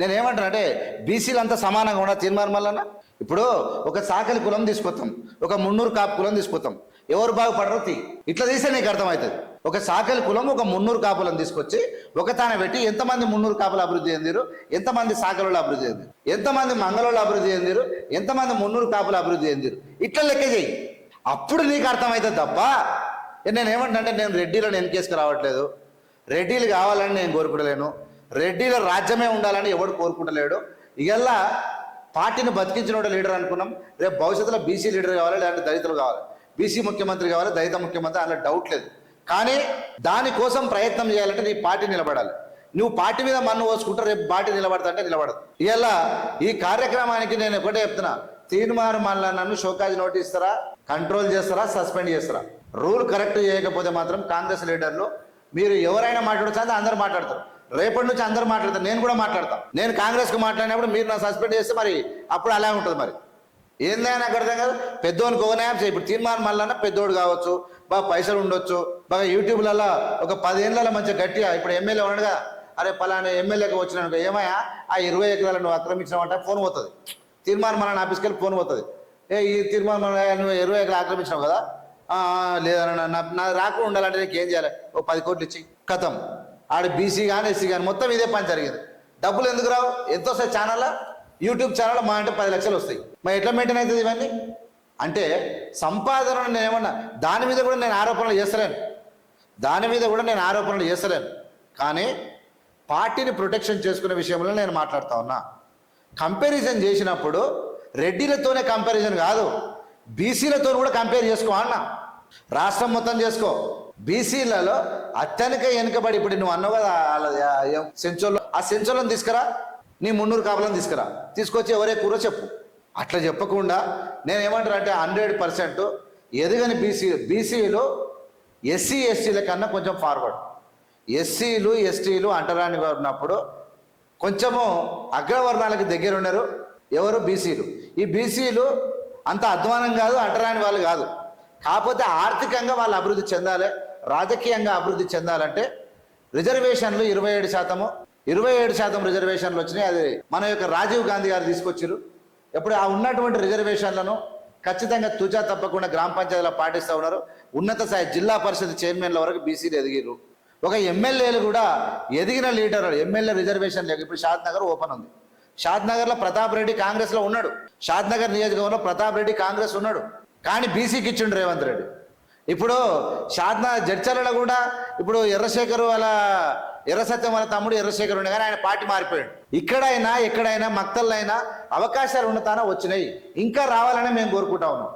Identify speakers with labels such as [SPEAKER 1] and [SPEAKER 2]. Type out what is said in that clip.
[SPEAKER 1] నేను ఏమంటాను అంటే బీసీలు అంతా సమానంగా ఉన్న తీర్మానం వల్లన ఇప్పుడు ఒక సాకలి కులం తీసుకొస్తాం. ఒక మున్నూరు కాపు కులం తీసుకొస్తాం. ఎవరు బాగుపడరో? తీ. ఇట్లా తీస్తే నీకు అర్థమవుతుంది. ఒక సాకలి కులం ఒక మున్నూరు కాపులను తీసుకొచ్చి ఒక తాన పెట్టి ఎంతమంది మున్నూరు కాపులు అభివృద్ధి చెందిరు ఎంతమంది సాకలు అభివృద్ధి చెందిరు ఎంతమంది మంగళోళ్ళు అభివృద్ధి చెందిరు ఎంతమంది మున్నూరు కాపులు అభివృద్ధి చెందిరు ఇట్లా లెక్క చేయి అప్పుడు నీకు అర్థమవుతుంది తప్ప నేను ఏమంటే నేను రెడ్డిలను ఎన్కేసుకు రావట్లేదు రెడ్డిలు కావాలని నేను కోరుకోలేను. రెడ్డిల రాజ్యమే ఉండాలని ఎవడు కోరుకుంటలేడు. ఇగల్లా పార్టీని బతికించిన లీడర్ అనుకున్నాం. రేపు భవిష్యత్తులో బీసీ లీడర్ కావాలి లేదంటే దళితులు కావాలి. బీసీ ముఖ్యమంత్రి కావాలి దళిత ముఖ్యమంత్రి అందులో డౌట్ లేదు. కానీ దానికోసం ప్రయత్నం చేయాలంటే నీ పార్టీ నిలబడాలి. నువ్వు పార్టీ మీద మన్ను పోసుకుంటే రేపు పార్టీ నిలబడతా అంటే నిలబడదు. ఇలా ఈ కార్యక్రమానికి నేను ఒకటే చెప్తున్నా. తీర్మానం మళ్ళా నన్ను షోకాజ్ నోటీస్ ఇస్తారా? కంట్రోల్ చేస్తారా? సస్పెండ్ చేస్తారా? రూల్ కరెక్ట్ చేయకపోతే మాత్రం కాంగ్రెస్ లీడర్లు మీరు ఎవరైనా మాట్లాడచ్చు అందరూ మాట్లాడతారు. రేపటి నుంచి అందరూ మాట్లాడతారు నేను కూడా మాట్లాడతాను నేను కాంగ్రెస్కి మాట్లాడినప్పుడు మీరు నా సస్పెండ్ చేస్తే మరి అప్పుడు అలా ఉంటుంది మరి. ఏందైనా నాకు అర్థం కాదు పెద్దోనికి ఒక చేయి. ఇప్పుడు తీర్మానం మళ్ళా పెద్దోడు కావచ్చు బాగా పైసలు ఉండొచ్చు. బాగా యూట్యూబ్లలో ఒక పదేళ్ళలో మంచిగా గట్టిగా ఇప్పుడు ఎమ్మెల్యే ఉన్నాడుగా అరే పలానా ఎమ్మెల్యేకి వచ్చినాను ఏమయ్యా? ఆ ఇరవై ఎకరాలు నువ్వు ఆక్రమించినావంటే ఫోన్ పోతుంది. తీర్మానం మళ్ళీ ఆఫీస్కి ఫోన్ పోతుంది. ఏ ఈ తీర్మానం నువ్వు ఇరవై ఎకరాలు ఆక్రమించినావు కదా? లేదన్నా నా నా రాకుండా ఉండాలంటే నీకు ఏం చేయాలి? ఓ పది కోట్లు ఇచ్చి కథం ఆడ బీసీ కానీ ఎస్సీ కానీ మొత్తం ఇదే పని జరిగింది. డబ్బులు ఎందుకు రావు? ఎంత వస్తాయి ఛానల్ యూట్యూబ్ ఛానల్ మా అంటే పది లక్షలు వస్తాయి. మరి ఎట్లా మెయింటైన్ అవుతుంది ఇవన్నీ? అంటే సంపాదన నేను ఏమన్నా దాని మీద కూడా నేను ఆరోపణలు చేస్తలేను. దాని మీద కూడా నేను ఆరోపణలు చేస్తలేను. కానీ పార్టీని ప్రొటెక్షన్ చేసుకునే విషయంలో నేను మాట్లాడుతా ఉన్నా. కంపారిజన్ చేసినప్పుడు రెడ్డిలతోనే కంపారిజన్ కాదు బీసీలతో కూడా కంపేర్ చేసుకో అన్న. రాష్ట్రం మొత్తం చేసుకో. బీసీలలో అత్యధిక వెనుకబడి ఇప్పుడు నువ్వు అన్నావు కదా సెంచోళ్ళు. ఆ సెంచోలను తీసుకురా నీ మున్నూరు కాపులను తీసుకురా. తీసుకొచ్చి ఎవరే కూర చెప్పు. అట్లా చెప్పకుండా నేను ఏమంటారు అంటే హండ్రెడ్ పర్సెంట్ ఎదుగని బీసీ బీసీలు ఎస్సీ ఎస్టీల కన్నా కొంచెం ఫార్వర్డ్ ఎస్సీలు ఎస్టీలు అంటరాని ఉన్నప్పుడు కొంచెము అగ్రవర్ణాలకు దగ్గర ఉన్నారు ఎవరు? బీసీలు. ఈ బీసీలు అంత అధ్వానం కాదు అంటరాని వాళ్ళు కాదు. కాకపోతే ఆర్థికంగా వాళ్ళు అభివృద్ధి చెందాలి. రాజకీయంగా అభివృద్ధి చెందాలంటే రిజర్వేషన్లు ఇరవై ఏడు శాతము ఇరవై ఏడు శాతం రిజర్వేషన్లు వచ్చినాయి. అది మన యొక్క రాజీవ్ గాంధీ గారు తీసుకొచ్చారు ఎప్పుడు ఆ ఉన్నటువంటి రిజర్వేషన్లను ఖచ్చితంగా తుజా తప్పకుండా గ్రామ పంచాయతీలో పాటిస్తూ ఉన్నారు. ఉన్నత స్థాయి జిల్లా పరిషత్ చైర్మన్ల వరకు బీసీలు ఎదిగిరు ఒక ఎమ్మెల్యేలు కూడా ఎదిగిన లీడర్ ఎమ్మెల్యే రిజర్వేషన్ లేక ఇప్పుడు షాద్ నగర్ ఓపెన్ ఉంది. షాద్ నగర్లో ప్రతాప్ రెడ్డి కాంగ్రెస్లో ఉన్నాడు. షాద్ నగర్ నియోజకవర్గంలో ప్రతాప్ రెడ్డి కాంగ్రెస్ ఉన్నాడు. కానీ బీసీకి ఇచ్చిండు రేవంత్ రెడ్డి. ఇప్పుడు షాద్నా జడ్చలలో కూడా ఇప్పుడు ఎర్రశేఖర్ వాళ్ళ ఎర్ర సత్యం వాళ్ళ తమ్ముడు ఎర్రశేఖర్ ఉండే కానీ ఆయన పార్టీ మారిపోయాడు. ఇక్కడైనా ఎక్కడైనా మక్తల్లో అయినా అవకాశాలు ఉన్నతాన వచ్చినాయి. ఇంకా రావాలని మేము కోరుకుంటా ఉన్నాం.